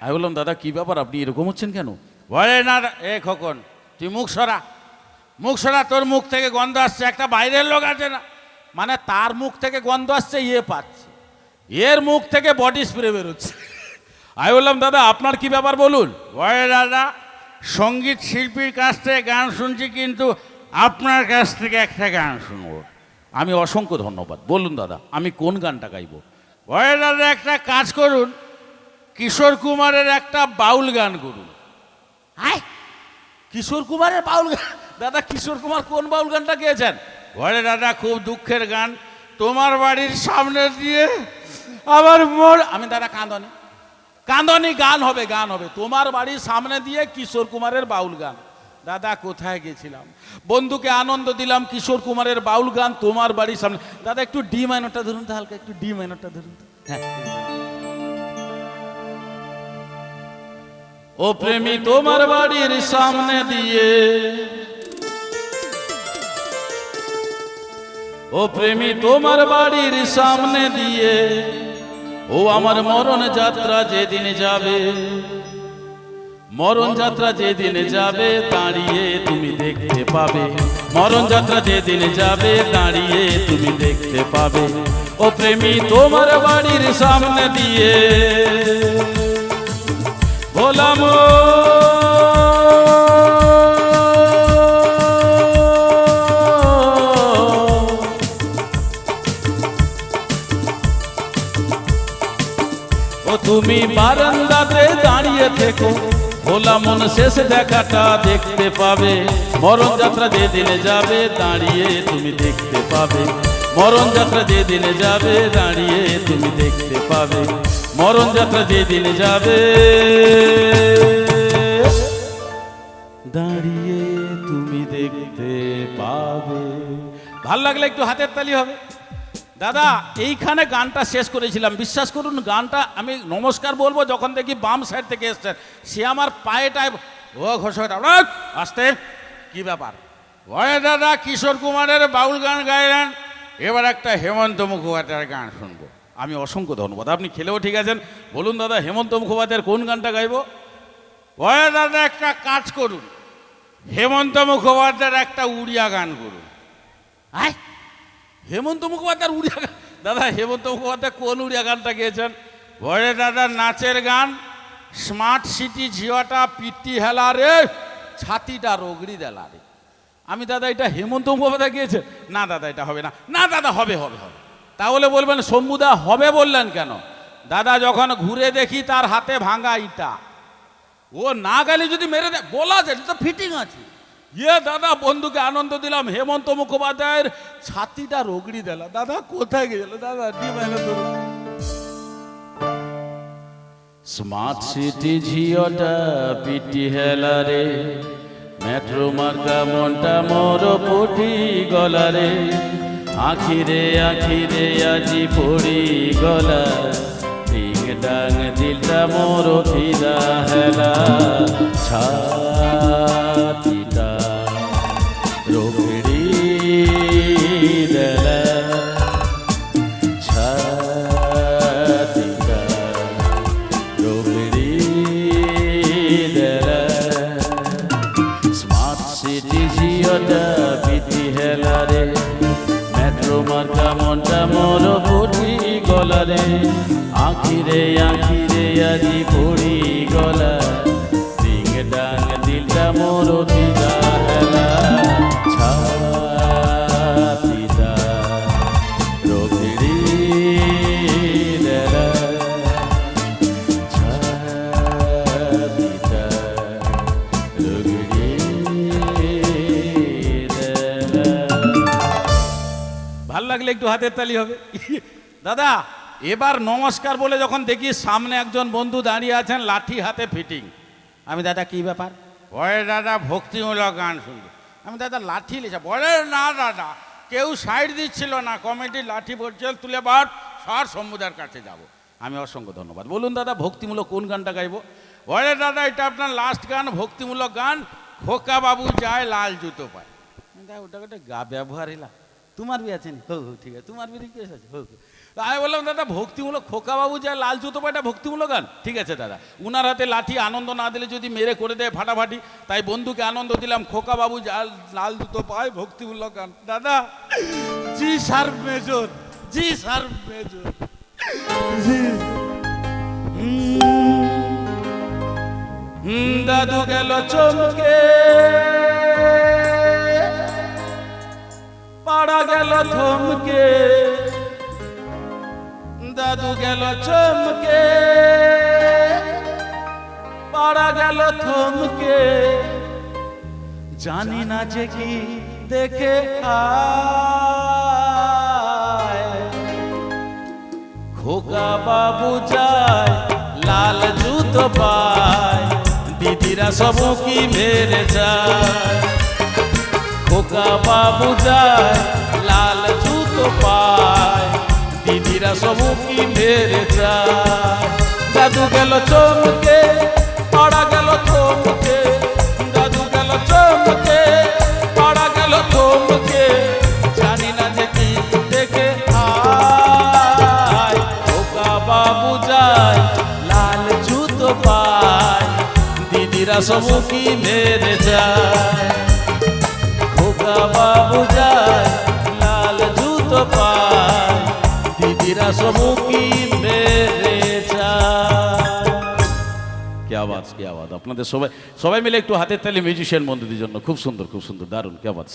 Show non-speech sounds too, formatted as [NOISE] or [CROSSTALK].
আমি বললাম দাদা কি ব্যাপার? আপনি এরকম হচ্ছেন কেন? বলে না এ খোকন তুই মুখ সরা। মুখ সরা তোর মুখ থেকে গন্ধ আসছে। একটা বাইরের লোক আছে না? মানে তার মুখ থেকে গন্ধ আসছে ইয়ে পাচ্ছে। এর মুখ থেকে বডি স্প্রে বেরোচ্ছে। আমি বললাম দাদা আপনার কি ব্যাপার বলুন? বলে দাদা সংগীত শিল্পীর কাছ থেকে গান শুনছি কিন্তু আপনার কাছ থেকে একটা গান শুনব। আমি অসংখ্য ধন্যবাদ। বলুন দাদা আমি কোন গানটা গাইবো? বলে দাদা একটা কাজ করুন। কিশোর কুমারের একটা বাউল গান করুন। হাই কিশোর কুমারের বাউল গান? দাদা কিশোর কুমার কোন বাউল গানটা গেয়েছেন? বলে দাদা খুব দুঃখের গান। তোমার বাড়ির সামনে দিয়ে আমার মোর আমি দাদা কাঁদনি। কাঁদনি গান হবে গান হবে। তোমার বাড়ির সামনে দিয়ে কিশোর কুমারের বাউল গান। দাদা কোথায় গেছিলাম? বন্ধুকে আনন্দ দিলাম কিশোর কুমারের বাউল গান তোমার বাড়ির সামনে। দাদা একটু ডি মাইনরটা ধরুন তো হালকা একটু ডি মাইনরটা ধরুন তো। হ্যাঁ। ও প্রেমী তোমার বাড়ির সামনে দিয়ে। ও প্রেমী তোমার বাড়ির সামনে দিয়ে। ও আমার মরণ যাত্রা যেদিন যাবে, মরণ যাত্রা যেদিন যাবে দাঁড়িয়ে তুমি দেখতে পাবে। মরণ যাত্রা যেদিন যাবে দাঁড়িয়ে তুমি দেখতে পাবে। ও প্রেমী তোমার বাড়ির সামনে দিয়ে। বলাম ও তুমি বারান্দাতে দাঁড়িয়ে থেকো ভোলা মন শেষ দেখাটা দেখতে পাবে। মরণ যাত্রা যেদিনে যাবে, দাঁড়িয়ে তুমি দেখতে পাবে। মরণ যাত্রা যেদিনে যাবে, দাঁড়িয়ে তুমি দেখতে পাবে। মরণ যাত্রা যেদিনে যাবে। দাঁড়িয়ে তুমি দেখতে পাবে। ভালো লাগলে একটু হাতের তালি হবে। দাদা, এইখানে গানটা শেষ করেছিলাম। বিশ্বাস করুন, গানটা আমি নমস্কার বলব যখন দেখি বাম সাইড থেকে এসছেন। সে আমার পায়েটায় ও ঘোষণা আসতে, কি ব্যাপার? বলে দাদা, কিশোর কুমারের বাউল গান গাইলেন। এবার একটা হেমন্ত মুখোপাধ্যায়ের গান শুনব। আমি অসংখ্য ধন্যবাদ। আপনি খেলেও ঠিক আছেন। বলুন দাদা হেমন্ত মুখোপাধ্যায়ের কোন গানটা গাইব? বলে দাদা একটা কাজ করুন। হেমন্ত মুখোপাধ্যায়ের একটা উড়িয়া গান করুন। আয়। হেমন্ত মুখোপাধ্যায়ের উড়িয়া গান? দাদা হেমন্ত মুখোপাধ্যায় কোন উড়িয়া গানটা গেয়েছেন? বলে দাদা নাচের গান। স্মার্ট সিটি ঝিওয়াটা পিটি হেলা রে ছাতিটা রগড়ি দেলা রে। আমি দাদা এটা হেমন্ত মুখোপাধ্যায় গিয়েছে না দাদা এটা হবে না। না দাদা হবে হবে হবে। তাহলে বলবেন, শম্ভুদা, হবে বললেন কেন? দাদা, যখন ঘুরে দেখি তার হাতে ভাঙা ইটা। ও না গেলে যদি মেরে দেয়, বলা যায় তো ফিটিং আছে। ইয়ে দাদা, বন্ধুকে আনন্দ দিলাম, হেমন্ত মুখোপাধ্যায়ের ছাতিটা রগড়ি দিলা। দাদা, কোথায় গেছিল দাদা স্মার্ট সিটি ঝিওটা পিটি হেলারে মেট্রো মার্কা মনটা মোর পটি গলারে আখিরে আখিরে আজি পড়ি গলা টিং ডাং দিলটা মোর ফিরা হেলা। ছাতিটা মার্কা মনটা মোর বুঝি গলারে আখিরে আখিরে আজি পড়ি গলা। রিং ডাং দিলটা মোর দিদা হেলা লাগলে একটু হাতের তালি হবে। [LAUGHS] দাদা, এবার নমস্কার বলে যখন দেখি সামনে একজন বন্ধু দাঁড়িয়ে আছেন লাঠি হাতে ফিটিং। আমি, দাদা, কি ব্যাপার? বলে, দাদা, ভক্তিমূলক গান শুনব। আমি, দাদা, লাঠি লিখা বলে, না, দাদা, কেউ সাইড দিচ্ছিল না। কমিটি লাঠি বলছিল, তুলে বার সর শম্ভুদার কাছে যাব। আমি অসংখ্য ধন্যবাদ। বলুন, দাদা, ভক্তিমূলক কোন গানটা গাইবো? বলে, দাদা, এটা আপনার লাস্ট গান, ভক্তিমূলক গান। খোকা বাবু যায়, লাল জুতো পায়। দাদা ওটা গা ব্যবহার এলা তোমার বি আছে? হো হো ঠিক আছে। তোমার বি রিকোয়েস্ট আছে? হো। আমি বললাম দাদা ভক্তিমূলক খোকাবাবু যায় লাল জুতো পাটা ভক্তিমূলক গান ঠিক আছে দাদা। উনার হাতে লাঠি আনন্দ না দিলে যদি মেরে করে দেয় ফাটাফাটি তাই বন্ধুকে আনন্দ দিলাম খোকাবাবু যা লাল জুতো পায় ভক্তিমূলক গান দাদা জি স্যার মেজর জি স্যার মেজর হুম, দাদু গেল চমকে। পাড়া গেল থমকে। দাদু গেল চমকে। পাড়া গেল থমকে। জানি না যে কি দেখে খোকা বাবু যায়, লাল জুতো পায়, দিদিরা সব কি মেরে যায়। খোকা বাবু যায়, লাল জুতো পায়, দিদিরা সব কি মেরে যায় দাদু গেল চমকে, পাড়া গেল থমকে দাদু গেল চমকে, পাড়া গেল থমকে, জানি না যে কি দেখে আয় খোকা বাবু যায়, লাল জুতো পায়, দিদিরা সব কি মেরে যায় বাবু যায়, লাল জুতো পায়, দিদিরা সমুখী মেরে আওয়াজ, কি আওয়াজ? আপনাদের সবাই সবাই মিলে একটু হাতের তালে মিউজিশিয়ান বন্ধুদের জন্য। খুব সুন্দর খুব সুন্দর, দারুণ, কে আওয়াজ